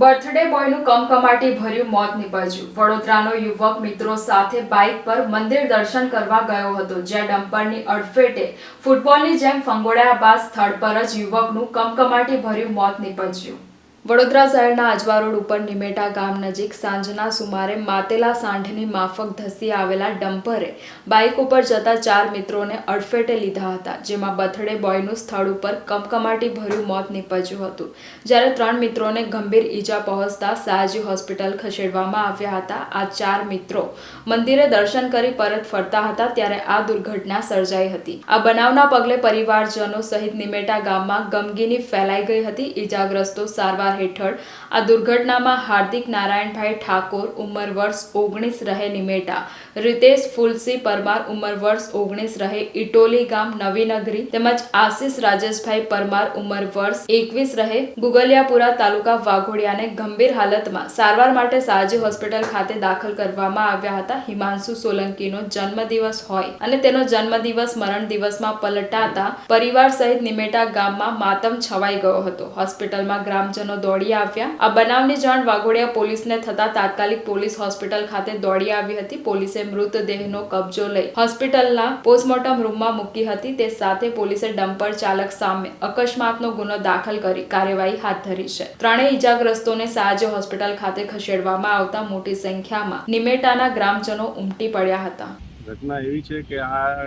Birthday બોયનું કમકમાટી ભર્યું મોત નીપજ્યું. વડોદરાનો યુવક મિત્રો સાથે બાઇક પર મંદિર દર્શન કરવા ગયો હતો, જ્યાં ડમ્પરની અડફેટે ફૂટબોલની જેમ ફંગોળાયા બાદ સ્થળ પર જ યુવકનું કમકમાટી ભર્યું મોત નીપજ્યું. વડોદરા શહેરના આજવા રોડ ઉપર નિમેટા ગામ નજીક સાંજના સુમારે માતેલા સાંઠની માફક ધસી આવેલા ડમ્પરે બાઇક ઉપર જતા ચાર મિત્રોને અડફેટે લીધા હતા, જેમાં બથડે બોયનું સ્થળ ઉપર કમકમાટી ભર્યું મોત નીપજ્યું હતું. જ્યારે ત્રણ મિત્રોને ગંભીર ઈજા પહોંચતા સયાજી હોસ્પિટલ ખસેડવામાં આવ્યા હતા. આ ચાર મિત્રો મંદિરે દર્શન કરી પરત ફરતા હતા ત્યારે આ દુર્ઘટના સર્જાઈ હતી. આ બનાવના પગલે પરિવારજનો સહિત નિમેટા ગામમાં ગમગીની ફેલાઈ ગઈ હતી. ઈજાગ્રસ્તો સારવાર હેઠળ આ દુર્ઘટનામાં હાર્દિક નારાયણભાઈ ઠાકોર ઉંમર વર્ષ ઓગણીસ રહે નિમેટા. રિતેશ ફુલસી પરમાર ઉંમર વર્ષ ઓગણીસ રહે ઇટોલી ગામ નવીનગરી. તેમજ આશિષ રાજેશભાઈ પરમાર ઉંમર વર્ષ એકવીસ રહે ગુગલિયાપુરા તાલુકા વાઘોડિયાને ગંભીર હાલતમાં સારવાર માટે સાજી હોસ્પિટલ ખાતે દાખલ કરવામાં આવ્યા હતા. હિમાંશુ સોલંકીનો જન્મદિવસ હોય અને તેનો જન્મદિવસ મરણ દિવસમાં પલટાતા પરિવાર સહિત નિમેટા ગામમાં માતમ છવાઈ ગયો હતો. હોસ્પિટલમાં ગ્રામજનો દોડી આવ્યા. આ બનાવની જાણ વાઘોડિયા પોલીસને થતા તાત્કાલિક પોલીસ હોસ્પિટલ ખાતે દોડી આવી હતી. પોલીસે મૃતદેહનો કબજો લઈ હોસ્પિટલના પોસ્ટમોર્ટમ રૂમમાં મૂકી હતી. તે સાથે પોલીસે ડમ્પર ચાલક સામે અકસ્માતનો ગુનો દાખલ કરી કાર્યવાહી હાથ ધરી છે. ત્રણેય ઇજાગ્રસ્તોને સાજે હોસ્પિટલ ખાતે ખસેડવામાં આવતા મોટી સંખ્યામાં નિમેટાના ગ્રામજનો ઉમટી પડ્યા હતા. ઘટના એવી છે કે આ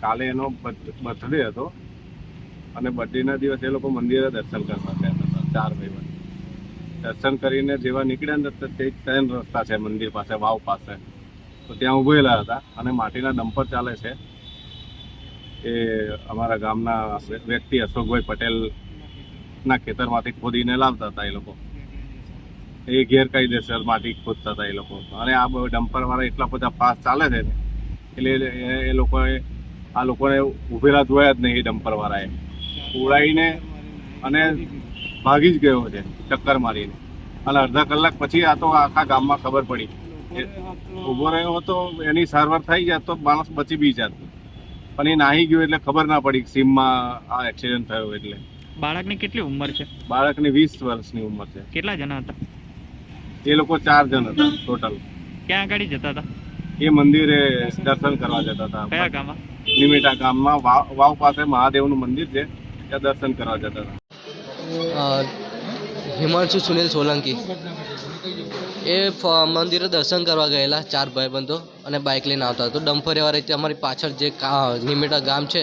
કાલે એનો બર્થડે હતો અને બર્થડેના દિવસે એ લોકો મંદિરે દર્શન કરવા ચાર ભાઈ દર્શન કરીને જેવા નીકળ્યા ને તો તે ત્રણ રસ્તા છે, મંદિર પાસે, વાવ પાસે. તો ત્યાં ઉભેલા હતા અને માટીના ડમ્પર ચાલે છે. એ અમારા ગામના વ્યક્તિ અશોકભાઈ પટેલના ખેતરમાંથી ખોદીને લાવતા હતા એ લોકો. એ ગેરકાયદેસર માટી ખોદતા હતા એ લોકો. અને આ ડમ્પરવાળા એટલા બધા ફાસ્ટ ચાલે છે એટલે એ- લોકોએ, આ લોકોને ઉભેલા જોયા જ નહીં એ ડમ્પરવાળાએ. ઉડાવીને અને ભાગી જ ગયો છે ચક્કર મારીને. અને અડધા કલાક પછી આ તો આખા ગામમાં ખબર પડી. ઊભો રહ્યો હતો એની સારવાર થઈ જાત તો માણસ બચી બી જાત. પણ એ નાહી ગયો એટલે ખબર ના પડી સીમમાં આ એક્સિડન્ટ થયો એટલે. બાળકની કેટલી ઉંમર છે? બાળકની વીસ વર્ષની ઉંમર છે. કેટલા જણા હતા? એ લોકો ચાર જણ હતા ટોટલ ક્યાં આગળ જતા હતા? એ મંદિરે દર્શન કરવા જતા હતા કયા ગામમાં? નિમેટા ગામમાં વાવ પાસે મહાદેવનું મંદિર છે ત્યાં દર્શન કરવા જતા હતા. હિમાંશુ સુનિલ સોલંકી. એ મંદિરે દર્શન કરવા ગયેલા ચાર ભાઈબંધો અને બાઇક લઈને આવતા તો ડમ્ફરિયાવાળા અમારી પાછળ જે નિમેટા ગામ છે,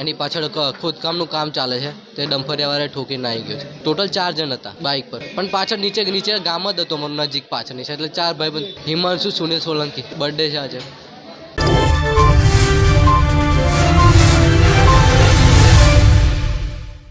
એની પાછળ ખોદકામનું કામ ચાલે છે. તે ડમ્ફરિયાવાળા ઠોકીને આવી ગયો છે. ટોટલ ચાર જણ હતા બાઇક પર. પણ પાછળ નીચે નીચે ગામ જ હતો મારું નજીક પાછળની છે એટલે ચાર ભાઈબંધ, હિમાંશુ, સુનિલ સોલંકી. બર્થડે છે આજે.